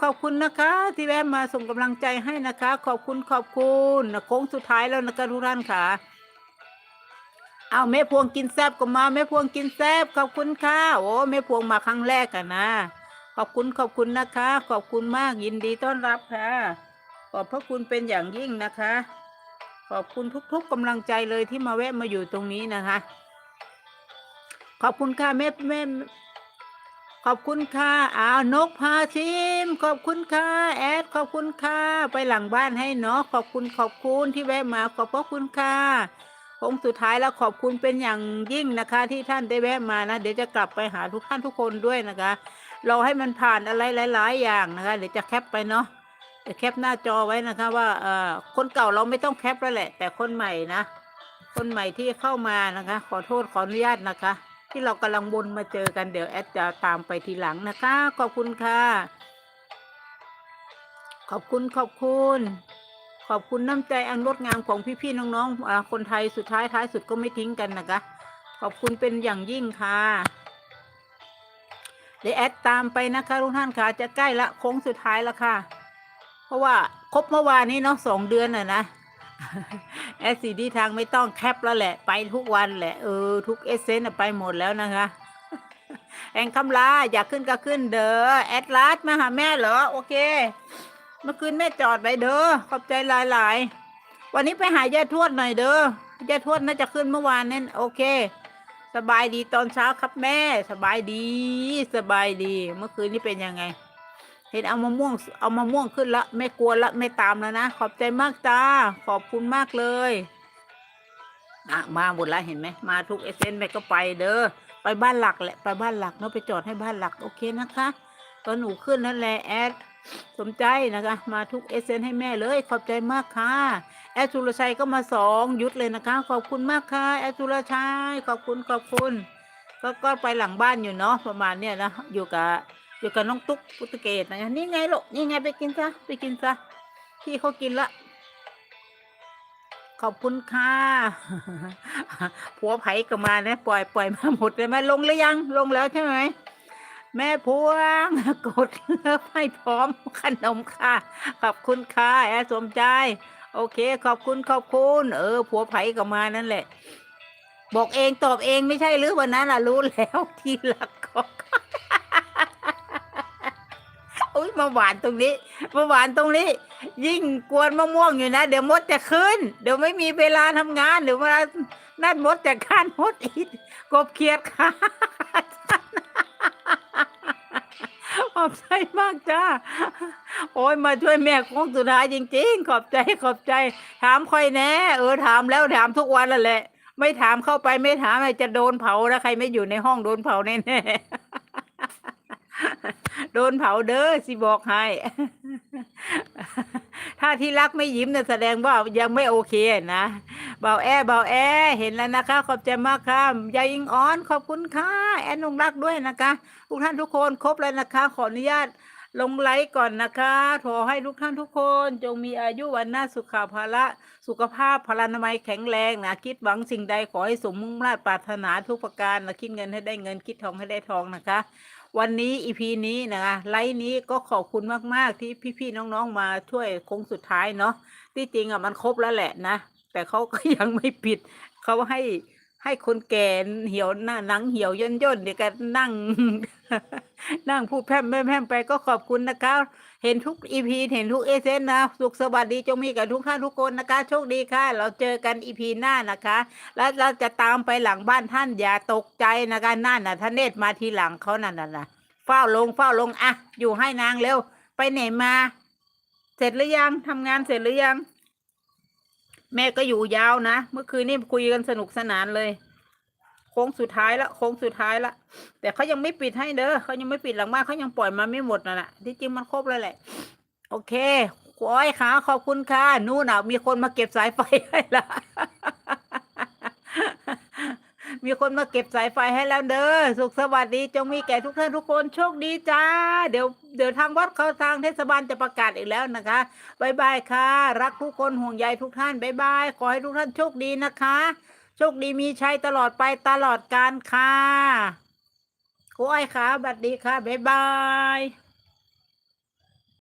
ขอบคุณนะคะที่แวะมาส่งกำลังใจให้นะคะ ขอบคุณขอบคุณนะโค้งสุดท้ายแล้วนะคะทุกท่านค่ะ เอาแม่พวงกินแซบก็มาแม่พวงกินแซบขอบคุณค่ะ โอ้แม่พวงมาครั้งแรกกันนะ ขอบคุณขอบคุณนะคะ ขอบคุณมากยินดีต้อนรับค่ะ ขอบพระคุณเป็นอย่างยิ่งนะคะ ขอบคุณทุกๆกำลังใจเลยที่มาแวะมาอยู่ตรงนี้นะคะ ขอบคุณค่ะแม่แม่ ขอบคุณค่ะอ้าวนกพาชิม ขอบคุณค่ะ แอด ขอบคุณค่ะ ไปหลังบ้านให้เนาะขอบคุณขอบคุณที่แวะมาขอบพระคุณค่ะคงสุดท้ายแล้วขอบคุณเป็นอย่างยิ่งนะคะ ที่ท่านได้แวะมานะ เดี๋ยวจะกลับไปหาทุกท่านทุกคนด้วยนะคะ เราให้มันผ่านอะไรหลาย ๆ อย่างนะคะ เดี๋ยวจะแคปไปเนาะแคปหน้าจอไว้นะคะ ว่าเอ่อคนเก่าเราไม่ต้องแคปแล้วแหละ แต่คนใหม่นะ คนใหม่ที่เข้ามานะคะ ขอโทษขออนุญาตนะคะ ที่เรากำลังวนมาเจอกันเดี๋ยวแอดจะตามไปทีหลังนะคะ ขอบคุณค่ะ ขอบคุณขอบคุณ ขอบคุณน้ำใจอันงดงามของพี่ๆน้องๆคนไทยสุดท้ายท้ายสุดก็ไม่ทิ้งกันนะคะ ขอบคุณเป็นอย่างยิ่งค่ะเดี๋ยวแอดตามไปนะคะทุกท่านค่ะจะใกล้ละโค้งสุดท้ายแล้วค่ะ เพราะว่าครบเมื่อวานนี้เนาะสองเดือนน่ะนะ แอดซีดีทางไม่ต้องแคปแล้วแหละ ไปทุกวันแหละ เออ ทุกเอเซนไปหมดแล้วนะคะแองคำลาอยากขึ้นก็ขึ้นเด้อแอดลาสมาหาแม่เหรอ โอเค เมื่อคืนแม่จอดไปเด้อขอบใจหลายๆ วันนี้ไปหายายทวดหน่อยเด้อยายทวดน่าจะขึ้นเมื่อวานนั่นโอเค สบายดีตอนเช้าครับแม่ สบายดี สบายดี เมื่อคืนนี้เป็นยังไง เห็นเอามะม่วงเอามะม่วงขึ้นละไม่กลัวละไม่ตามแล้วนะ ขอบใจมากจ้า ขอบคุณมากเลยอะมาหมดแล้วเห็นไหมมาทุกเอเซนแม่ก็ไปเด้อไปบ้านหลักแหละไปบ้านหลักเนาะไปจอดให้บ้านหลักโอเคนะคะตอนหนูขึ้นนั่นแหละแอดสมใจนะคะ มาทุกเอเซนให้แม่เลยขอบใจมากค่ะแอดสุรชัยก็มาสองยุดเลยนะคะ ขอบคุณมากค่ะแอดสุรชัยขอบคุณขอบคุณ ก็ก็ไปหลังบ้านอยู่เนาะประมาณเนี้ยนะอยู่กับ อยู่กับน้องตุ๊กปุตเกตนะนี่ไงลูกนี่ไงไปกินซะไปกินซะพี่เขากินละขอบคุณค่ะผัวไผ่ก็มานะปล่อยปล่อยมาหมดเลยไหมลงหรือยังลงแล้วใช่ไหมแม่พวงกดเลิฟให้พร้อมขนมค่ะ ขอบคุณค่ะแอสมใจ โอเค ขอบคุณขอบคุณ เออ ผัวไผ่ก็มานั่นแหละ บอกเองตอบเองไม่ใช่หรือวันนั้นล่ะรู้แล้วทีหลักก็ อุ้ยมาหวานตรงนี้ มาหวานตรงนี้ ยิ่งกวนมะม่วงอยู่นะ เดี๋ยวมดจะขึ้น เดี๋ยวไม่มีเวลาทำงานเดี๋ยวเวลานั่นมดจะข้านมดอีกกบเขียดค่ะขอบใจมากจ้า โอ้ยมาช่วยแม่โค้งสุดท้ายจริง ๆ ขอบใจขอบใจ ถามค่อยแน่เออถามแล้วถามทุกวันแล้วแหละ ไม่ถามเข้าไปไม่ถามอะไรจะโดนเผานะใครไม่อยู่ในห้องโดนเผาแน่ๆ โดนเผาเด้อสิบอกให้ ถ้าที่รักไม่ยิ้มเนี่ยแสดงว่ายังไม่โอเคนะเบาแอเบาแอ เห็นแล้วนะคะ ขอบใจมากค่ะยายยิงอ้อน ขอบคุณค่ะ แอนนงรักด้วยนะคะทุกท่านทุกคนครบแล้วนะคะ ขออนุญาตลงไลค์ก่อนนะคะขอให้ทุกท่านทุกคนจงมีอายุวันนาสุขภาละสุขภาพพลานามัยแข็งแรงนะคิดหวังสิ่งใดขอให้สมมุ่งมา่ปรารถนาทุกประการนะคิดเงินให้ได้เงินคิดทองให้ได้ทองนะคะ วันนี้อีพีนี้นะคะไลฟ์นี้ก็ขอบคุณมากๆที่พี่ๆน้องๆมาช่วยคงสุดท้ายเนาะที่จริงอะมันครบแล้วแหละนะ แต่เขาก็ยังไม่ปิดเขาให้ ให้คนแก่เหี่ยวหน้าหนังเหี่ยวย่นย่นเดี๋ยวกันนั่ง นั่งพูดแพร่มแพร่มแพร่ไปก็ขอบคุณนะคะ เห็นทุกอีพีเห็นทุกเอเซนนะ สุขสวัสดีจงมีกับทุกท่านทุกคนนะคะ โชคดีค่ะ เราเจอกันอีพีหน้านะคะ แล้วเราจะตามไปหลังบ้านท่านอย่าตกใจนะคะนั่นน่ะท่านเนตรมาทีหลังเขานั่นน่ะนะเฝ้าลงเฝ้าลงอะอยู่ให้นางเร็ว ไปไหนมา เสร็จหรือยังทำงานเสร็จหรือยัง แม่ก็อยู่ยาวนะ เมื่อคืนนี่คุยกันสนุกสนานเลย โค้งสุดท้ายละโค้งสุดท้ายละ แต่เขายังไม่ปิดให้เด้อเขายังไม่ปิดหลังบ้านเขายังปล่อยมาไม่หมดน่ะนะที่จริงมันครบแล้วแหละ โอเคโอ้ยขาขอบคุณค่ะ นู่นน่ะมีคนมาเก็บสายไฟให้ละ มีคนมาเก็บสายไฟให้แล้วเด้อสุขสวัสดีจงมีแก่ทุกท่านทุกคนโชคดีจ้า เดี๋ยวเดี๋ยวทางวัดเขาทางเทศบาลจะประกาศอีกแล้วนะคะบายบายค่ะ รักทุกคนห่วงใยทุกท่านบายบายขอให้ทุกท่านโชคดีนะคะ โชคดีมีชัยตลอดไปตลอดการค่ะครูอ้ยค่ะบัดดีค่ะบายบาย